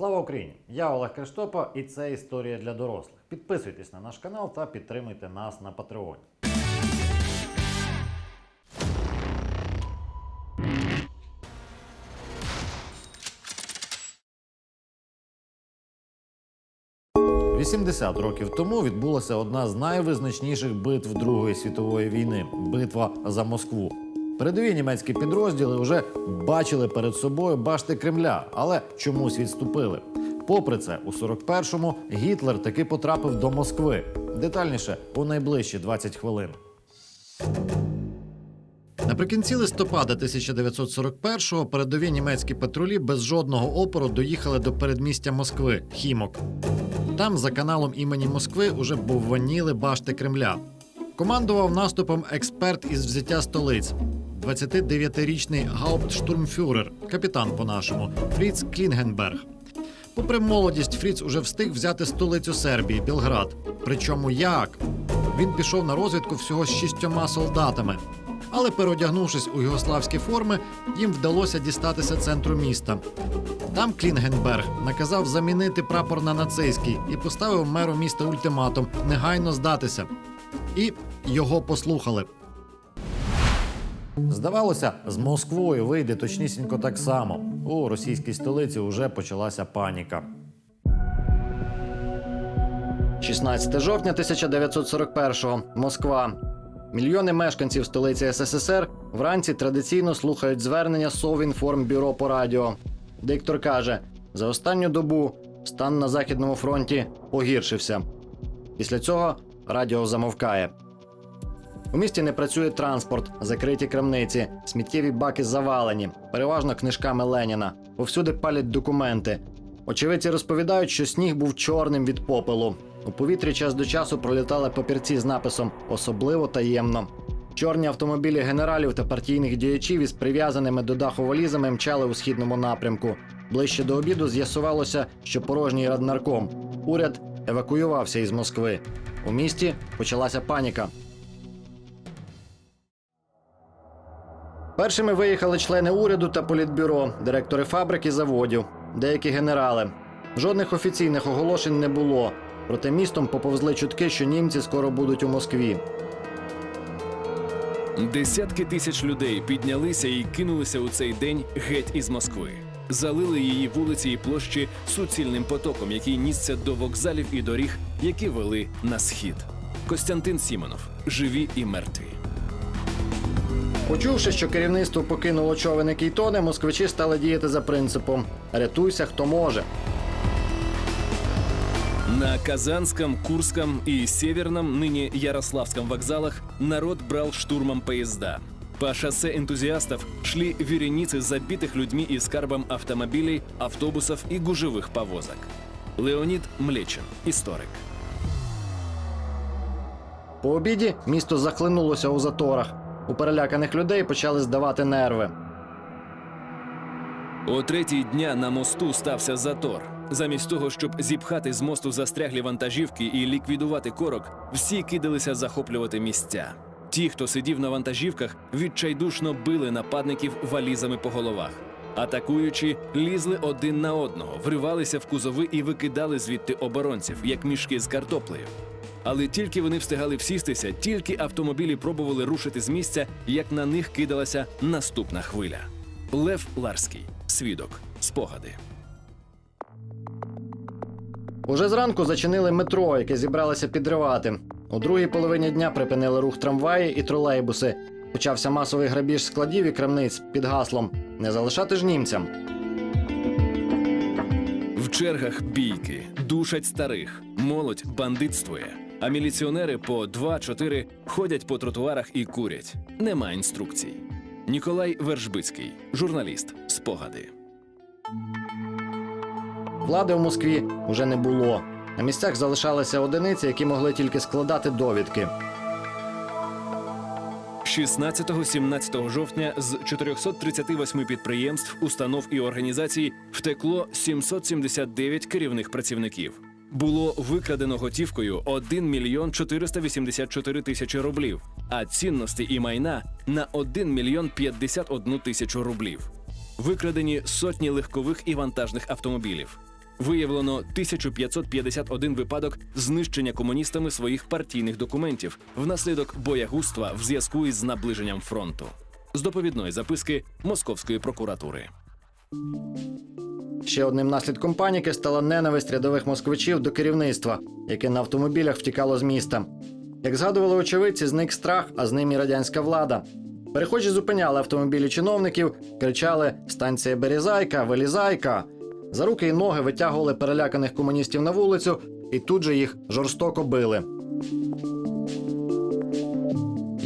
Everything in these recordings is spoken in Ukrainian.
Слава Україні! Я Олег Криштопа, і це історія для дорослих. Підписуйтесь на наш канал та підтримуйте нас на Патреоні. Вісімдесят років тому відбулася одна з найвизначніших битв Другої світової війни битва за Москву. Передові німецькі підрозділи вже бачили перед собою башти Кремля, але чомусь відступили. Попри це, у 41-му Гітлер таки потрапив до Москви. Детальніше у найближчі 20 хвилин. Наприкінці листопада 1941-го передові німецькі патрулі без жодного опору доїхали до передмістя Москви Хімок. Там, за каналом імені Москви, уже бовваніли башти Кремля. Командував наступом експерт із взяття столиць. 29-річний гауптштурмфюрер, капітан по-нашому, Фріц Клінгенберг. Попри молодість, Фріц уже встиг взяти столицю Сербії Білград. Причому як? Він пішов на розвідку всього з шістьома солдатами. Але переодягнувшись у югославські форми, їм вдалося дістатися центру міста. Там Клінгенберг наказав замінити прапор на нацистський і поставив меру міста ультиматум негайно здатися. І його послухали. Здавалося, з Москвою вийде точнісінько так само. У російській столиці вже почалася паніка. 16 жовтня 1941-го. Москва. Мільйони мешканців столиці СССР вранці традиційно слухають звернення Совінформбюро по радіо. Диктор каже: за останню добу стан на західному фронті погіршився. Після цього радіо замовкає. У місті не працює транспорт, закриті крамниці, сміттєві баки завалені, переважно книжками Леніна. Повсюди палять документи. Очевидці розповідають, що сніг був чорним від попелу. У повітрі час до часу пролітали папірці з написом особливо таємно. Чорні автомобілі генералів та партійних діячів із прив'язаними до даху валізами мчали у східному напрямку. Ближче до обіду з'ясувалося, що порожній раднарком. Уряд евакуювався із Москви. У місті почалася паніка. Першими виїхали члени уряду та політбюро, директори фабрик і заводів, деякі генерали. Жодних офіційних оголошень не було. Проте містом поповзли чутки, що німці скоро будуть у Москві. Десятки тисяч людей піднялися і кинулися у цей день геть із Москви. Залили її вулиці і площі суцільним потоком, який нісся до вокзалів і доріг, які вели на схід. Костянтин Сімонов живі і мертві. Почувши, що керівництво покинуло човен, який тоне, москвичі стали діяти за принципом Рятуйся, хто може. На Казанском, Курском и Северном, ныне Ярославском вокзалах народ брал штурмом поезда. По шоссе энтузиастов шли вереницы забитых людьми и скарбом автомобилей, автобусов и гужевых повозок. Леонид Млечин, историк. По обіді місто захлинулося у заторах. У переляканих людей почали здавати нерви. О третій дня на мосту стався затор. Замість того, щоб зіпхати з мосту застряглі вантажівки і ліквідувати корок, всі кидалися захоплювати місця. Ті, хто сидів на вантажівках, відчайдушно били нападників валізами по головах. Атакуючи, лізли один на одного, вривалися в кузови і викидали звідти оборонців, як мішки з картоплею. Але тільки вони встигали всістися, тільки автомобілі пробували рушити з місця, як на них кидалася наступна хвиля. Лев Ларський, свідок, спогади. Уже зранку зачинили метро, яке зібралося підривати. У другій половині дня припинили рух трамваї і тролейбуси. Почався масовий грабіж складів і крамниць під гаслом Не залишати ж німцям. В чергах бійки, душать старих, молодь бандитствує. А міліціонери по 2-4 ходять по тротуарах і курять. Нема інструкцій. Ніколай Вершбицький, журналіст, спогади. Влади в Москві уже не було. На місцях залишалися одиниці, які могли тільки складати довідки. 16-17 жовтня з 438 підприємств, установ і організацій втекло 779 керівних працівників. Було викрадено готівкою 1 мільйон 484 тисячі рублів, а цінності і майна на 1 мільйон 51 тисячу рублів. Викрадені сотні легкових і вантажних автомобілів. Виявлено 1551 випадок знищення комуністами своїх партійних документів внаслідок боягузтва в зв'язку із наближенням фронту. З доповідної записки Московської прокуратури. Ще одним наслідком паніки стала ненависть рядових москвичів до керівництва, яке на автомобілях втікало з міста. Як згадували очевидці, зник страх, а з ним і радянська влада. Перехожі зупиняли автомобілі чиновників, кричали Станція Березайка, вилізайка. За руки і ноги витягували переляканих комуністів на вулицю і тут же їх жорстоко били.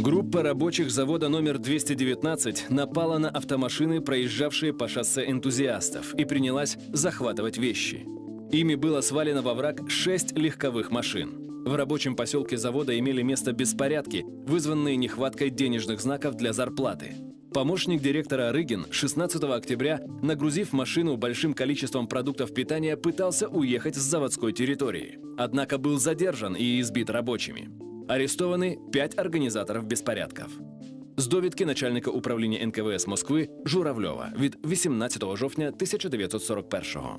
Группа рабочих завода номер 219 напала на автомашины, проезжавшие по шоссе энтузиастов, и принялась захватывать вещи. Ими было свалено во враг шесть легковых машин. В рабочем поселке завода имели место беспорядки, вызванные нехваткой денежных знаков для зарплаты. Помощник директора Рыгин 16 октября, нагрузив машину большим количеством продуктов питания, пытался уехать с заводской территории. Однако был задержан и избит рабочими. Арестованы пять організаторів беспорядків. З довідки начальника управління НКВС Москви Журавльова від 18 жовтня 1941-го.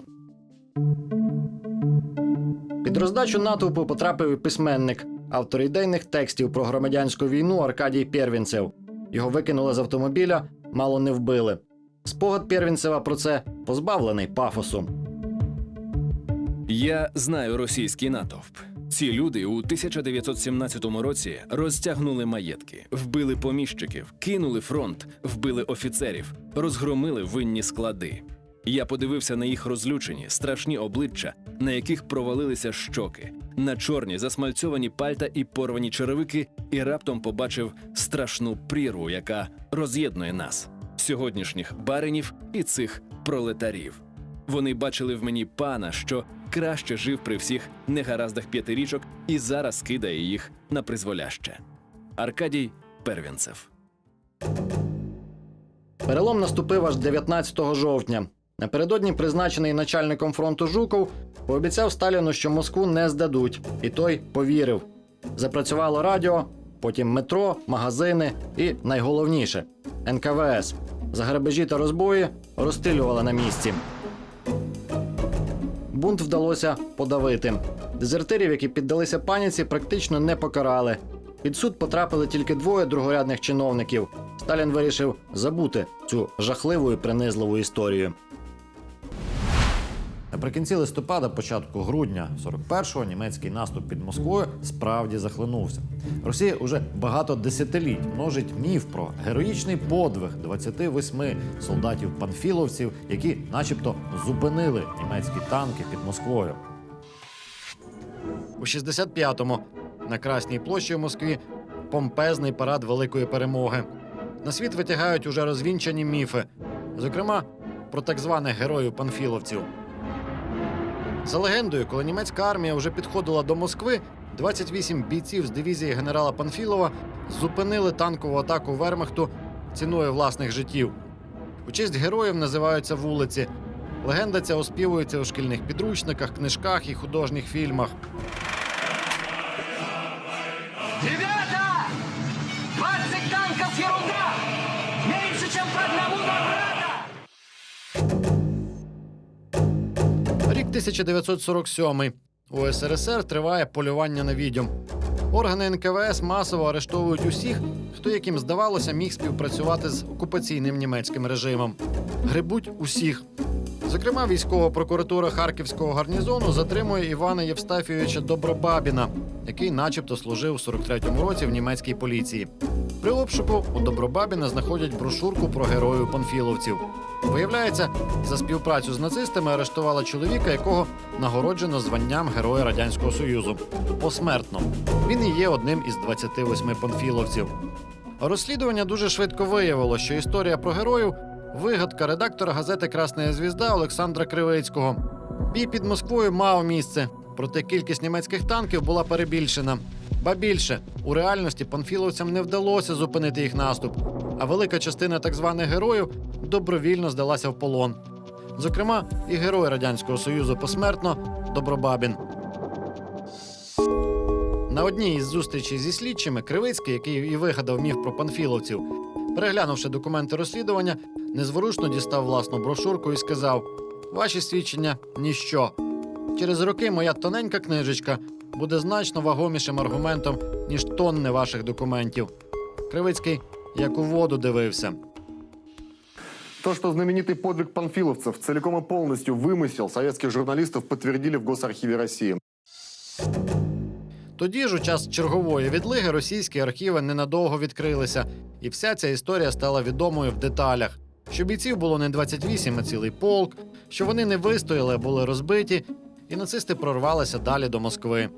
Під роздачу натовпу потрапив і письменник, автор ідейних текстів про громадянську війну Аркадій Первінцев. Його викинули з автомобіля, мало не вбили. Спогад Первінцева про це позбавлений пафосу. Я знаю російський натовп. Ці люди у 1917 році розтягнули маєтки, вбили поміщиків, кинули фронт, вбили офіцерів, розгромили винні склади. Я подивився на їх розлючені, страшні обличчя, на яких провалилися щоки, на чорні засмальцьовані пальта і порвані черевики, і раптом побачив страшну прірву, яка роз'єднує нас, сьогоднішніх баринів і цих пролетарів. Вони бачили в мені пана, що краще жив при всіх негараздах п'ятирічок і зараз кидає їх на призволяще. Аркадій Первінцев. Перелом наступив аж 19 жовтня. Напередодні призначений начальником фронту Жуков пообіцяв Сталіну, що Москву не здадуть, і той повірив. Запрацювало радіо, потім метро, магазини і найголовніше НКВС. За грабежі та розбої розстрілювали на місці. Бунт вдалося подавити. Дезертирів, які піддалися паніці, практично не покарали. Під суд потрапили тільки двоє другорядних чиновників. Сталін вирішив забути цю жахливу і принизливу історію. Наприкінці листопада, початку грудня 41-го німецький наступ під Москвою справді захлинувся. Росія уже багато десятиліть множить міф про героїчний подвиг 28 солдатів-панфіловців, які, начебто, зупинили німецькі танки під Москвою. У 65-му на Красній площі у Москві помпезний парад великої перемоги. На світ витягають уже розвінчані міфи, зокрема про так званих героїв панфіловців. За легендою, коли німецька армія вже підходила до Москви, 28 бійців з дивізії генерала Панфілова зупинили танкову атаку Вермахту ціною власних життів. У честь героїв називаються вулиці. Легенда ця оспівується у шкільних підручниках, книжках і художніх фільмах. 1947. У СРСР триває полювання на відьом. Органи НКВС масово арештовують усіх, хто, яким здавалося, міг співпрацювати з окупаційним німецьким режимом. Грибуть усіх. Зокрема, військова прокуратура Харківського гарнізону затримує Івана Євстафійовича Добробабіна, який, начебто, служив у 43-му році в німецькій поліції. При обшуку у Добробабіна знаходять брошурку про героїв панфіловців. Виявляється, за співпрацю з нацистами арештували чоловіка, якого нагороджено званням Героя Радянського Союзу. Посмертно. Він і є одним із 28 панфіловців. Розслідування дуже швидко виявило, що історія про героїв вигадка редактора газети Красна звізда Олександра Кривицького. Бій під Москвою мав місце, проте кількість німецьких танків була перебільшена. Ба більше у реальності панфіловцям не вдалося зупинити їх наступ, а велика частина так званих героїв добровільно здалася в полон. Зокрема, і герой Радянського Союзу посмертно Добробабін. На одній із зустрічей зі слідчими Кривицький, який і вигадав міф про панфіловців, переглянувши документи розслідування, незворушно дістав власну брошурку і сказав: Ваші свідчення ніщо. Через роки моя тоненька книжечка буде значно вагомішим аргументом, ніж тонни ваших документів. Кривицький як у воду дивився. То, что знаменитый подвиг панфиловцев целиком и полностью вымысел советских журналистов, подтвердили в Госархиве России. Тоді ж, у час чергової відлиги, російські архіви ненадовго відкрилися, і вся ця історія стала відомою в деталях. Що бійців було не 28, а цілий полк, що вони не вистояли, а були розбиті, і нацисти прорвалися далі до Москви.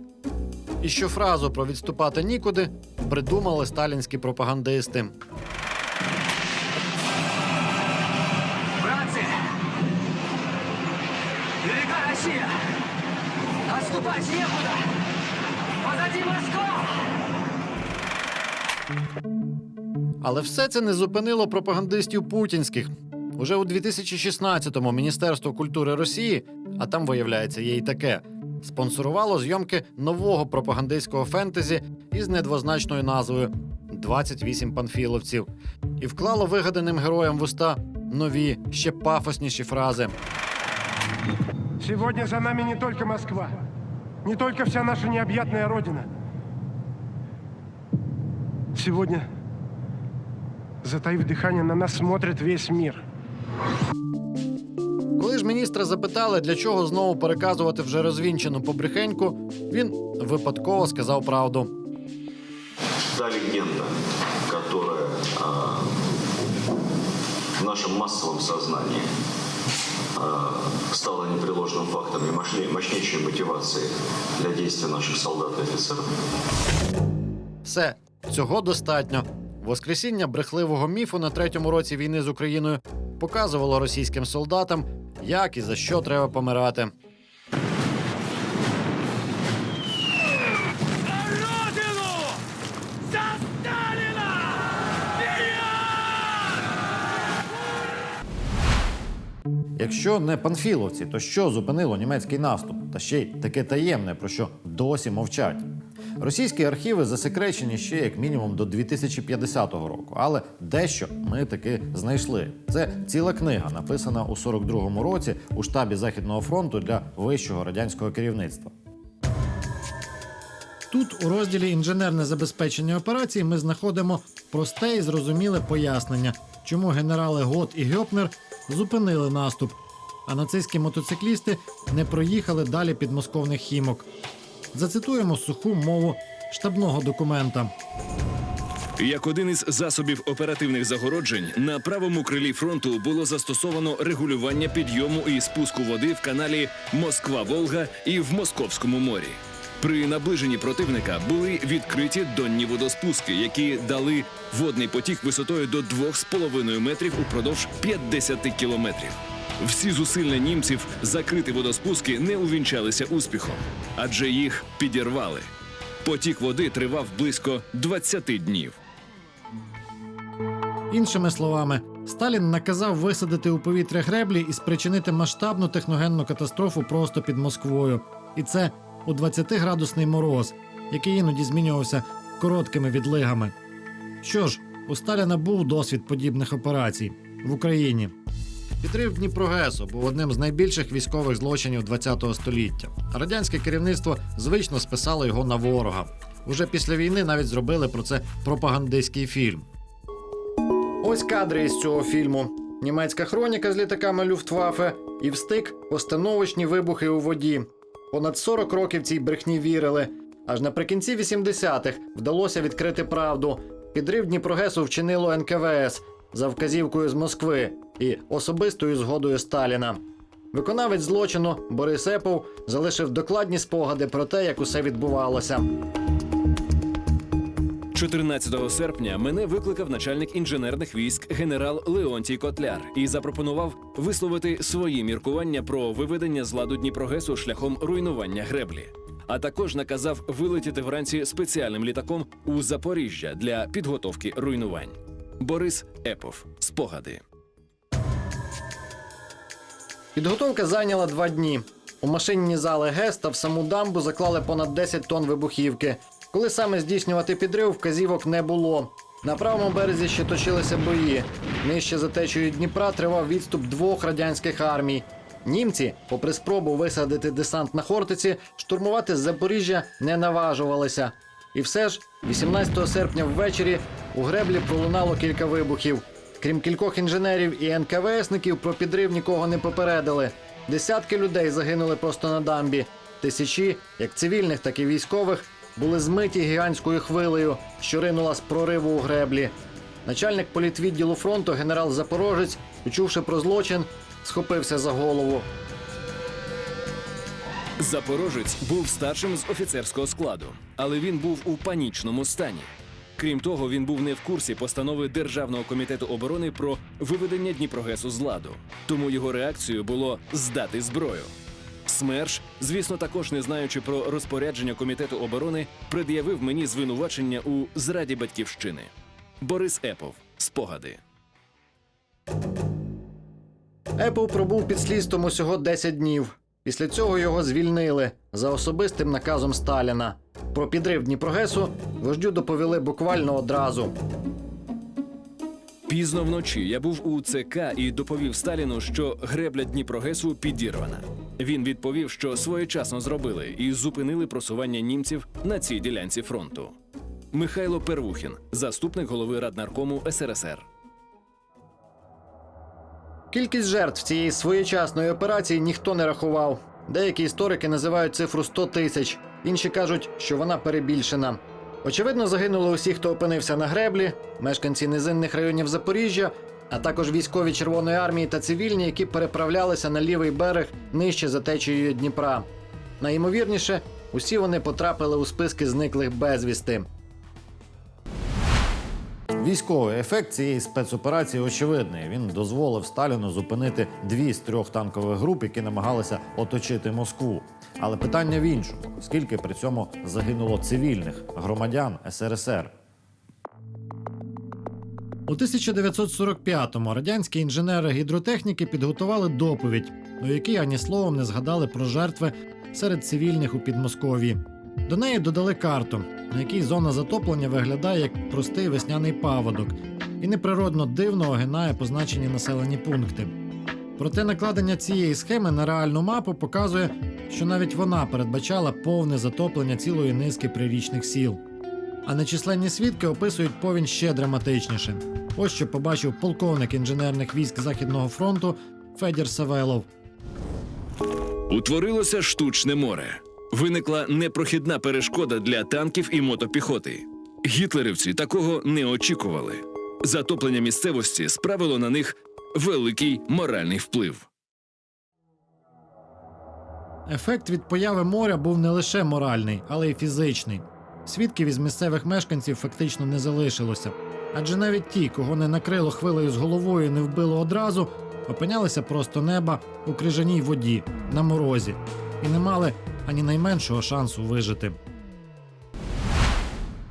І що фразу про відступати нікуди придумали сталінські пропагандисти. Братцы! Велика Россия! Отступать некуда! Позади Москва! Але все це не зупинило пропагандистів путінських. Уже у 2016-му Міністерство культури Росії, а там, виявляється, є й таке, спонсорувало зйомки нового пропагандистського фентезі із недвозначною назвою «28 панфіловців і вклало вигаданим героям в уста нові, ще пафосніші фрази. Сегодня за нами не только Москва, не только вся наша необъятная Родина. Сегодня, затаив дыхание, на нас смотрит весь мир. Коли ж міністра запитали, для чого знову переказувати вже розвінчену побрехеньку, він випадково сказав правду. та легенда, которая а, в нашем массовом сознании а, стала непреложным фактом и мощней- мощнейшей мотивацией для действий наших солдат и офицеров. Все, цього достатньо. Воскресіння брехливого міфу на третьому році війни з Україною показувало російським солдатам, як і за що треба помирати. Якщо не панфіловці, то що зупинило німецький наступ? Та ще й таке таємне, про що досі мовчать. Російські архіви засекречені ще як мінімум до 2050 року, але дещо ми таки знайшли. Це ціла книга, написана у 42-му році у штабі Західного фронту для вищого радянського керівництва. Тут у розділі інженерне забезпечення операцій ми знаходимо просте і зрозуміле пояснення, чому генерали Гот і Гьопнер зупинили наступ, а нацистські мотоциклісти не проїхали далі підмосковних хімок. Зацитуємо суху мову штабного документа. Як один із засобів оперативних загороджень на правому крилі фронту було застосовано регулювання підйому і спуску води в каналі Москва-Волга і в Московському морі. При наближенні противника були відкриті донні водоспуски, які дали водний потік висотою до 2,5 метрів упродовж 50 кілометрів. Всі зусилля німців закрити водоспуски не увінчалися успіхом, адже їх підірвали. Потік води тривав близько 20 днів. Іншими словами, Сталін наказав висадити у повітря греблі і спричинити масштабну техногенну катастрофу просто під Москвою. І це у 20-градусний мороз, який іноді змінювався короткими відлигами. Що ж, у Сталіна був досвід подібних операцій в Україні. Підрив Дніпрогесу був одним з найбільших військових злочинів ХХ століття. Радянське керівництво звично списало його на ворога. Уже після війни навіть зробили про це пропагандистський фільм. Ось кадри із цього фільму: німецька хроніка з літаками Люфтваффе і встик постановочні вибухи у воді. Понад 40 років цій брехні вірили. Аж наприкінці 80-х вдалося відкрити правду. Підрив Дніпрогесу вчинило НКВС за вказівкою з Москви і особистою згодою Сталіна. Виконавець злочину Борис Епов залишив докладні спогади про те, як усе відбувалося. 14 серпня мене викликав начальник інженерних військ генерал Леонтій Котляр і запропонував висловити свої міркування про виведення з ладу Дніпрогесу шляхом руйнування греблі. А також наказав вилетіти вранці спеціальним літаком у Запоріжжя для підготовки руйнувань. Борис Епов. Спогади. Підготовка зайняла два дні. У машинні зали ГЕС та в саму дамбу заклали понад 10 тонн вибухівки. Коли саме здійснювати підрив, вказівок не було. На правому березі ще точилися бої. Нижче за течією Дніпра тривав відступ двох радянських армій. Німці, попри спробу висадити десант на Хортиці, штурмувати з Запоріжжя не наважувалися. І все ж, 18 серпня ввечері у греблі пролунало кілька вибухів. Крім кількох інженерів і НКВСників, про підрив нікого не попередили. Десятки людей загинули просто на дамбі. Тисячі, як цивільних, так і військових, були змиті гігантською хвилею, що ринула з прориву у греблі. Начальник політвідділу фронту генерал Запорожець, почувши про злочин, схопився за голову. Запорожець був старшим з офіцерського складу, але він був у панічному стані. Крім того, він був не в курсі постанови Державного комітету оборони про виведення Дніпрогесу з ладу. Тому його реакцією було здати зброю. СМЕРШ, звісно, також не знаючи про розпорядження комітету оборони, пред'явив мені звинувачення у зраді батьківщини. Борис Епов. Спогади. Епл пробув під слідством усього 10 днів. Після цього його звільнили за особистим наказом Сталіна. Про підрив Дніпрогесу вождю доповіли буквально одразу. Пізно вночі я був у ЦК і доповів Сталіну, що гребля Дніпрогесу підірвана. Він відповів, що своєчасно зробили і зупинили просування німців на цій ділянці фронту. Михайло Первухін, заступник голови Раднаркому СРСР. Кількість жертв цієї своєчасної операції ніхто не рахував. Деякі історики називають цифру 100 тисяч, інші кажуть, що вона перебільшена. Очевидно, загинули усі, хто опинився на греблі, мешканці низинних районів Запоріжжя, а також військові Червоної армії та цивільні, які переправлялися на лівий берег нижче за течією Дніпра. Найімовірніше, усі вони потрапили у списки зниклих безвісти. Військовий ефект цієї спецоперації очевидний. Він дозволив Сталіну зупинити дві з трьох танкових груп, які намагалися оточити Москву. Але питання в іншому: скільки при цьому загинуло цивільних громадян СРСР? У 1945-му радянські інженери гідротехніки підготували доповідь, у якій ані словом не згадали про жертви серед цивільних у Підмосков'ї. До неї додали карту, на якій зона затоплення виглядає як простий весняний паводок і неприродно дивно огинає позначені населені пункти. Проте накладення цієї схеми на реальну мапу показує, що навіть вона передбачала повне затоплення цілої низки прирічних сіл. А нечисленні свідки описують повінь ще драматичніше. Ось що побачив полковник інженерних військ Західного фронту Федір Савелов. Утворилося штучне море. Виникла непрохідна перешкода для танків і мотопіхоти. Гітлерівці такого не очікували. Затоплення місцевості справило на них великий моральний вплив. Ефект від появи моря був не лише моральний, але й фізичний. Свідків із місцевих мешканців фактично не залишилося. Адже навіть ті, кого не накрило хвилею з головою і не вбило одразу, опинялися просто неба у крижаній воді на морозі і не мали ані найменшого шансу вижити.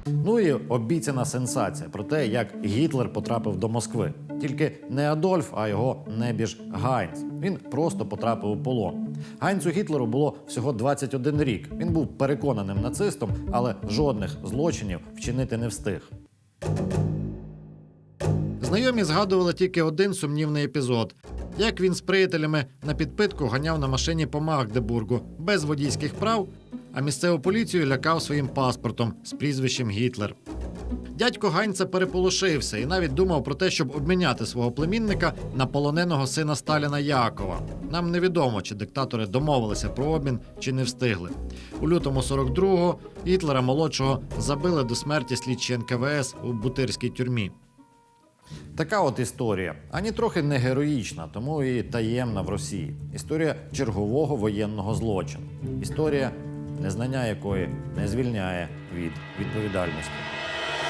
Ну і обіцяна сенсація про те, як Гітлер потрапив до Москви. Тільки не Адольф, а його небіж Гайнц. Він просто потрапив у полон. Гайнцу Гітлеру було всього 21 рік. Він був переконаним нацистом, але жодних злочинів вчинити не встиг. Знайомі згадували тільки один сумнівний епізод: як він з приятелями на підпитку ганяв на машині по Магдебургу без водійських прав, а місцеву поліцію лякав своїм паспортом з прізвищем Гітлер. Дядько Ганьца переполошився і навіть думав про те, щоб обміняти свого племінника на полоненого сина Сталіна Якова. Нам невідомо, чи диктатори домовилися про обмін, чи не встигли. У лютому 42-го Гітлера молодшого забили до смерті слідчі НКВС у Бутирській тюрмі. Така от історія, ані трохи не героїчна, тому і таємна в Росії. Історія чергового воєнного злочину. Історія, незнання якої не звільняє від відповідальності.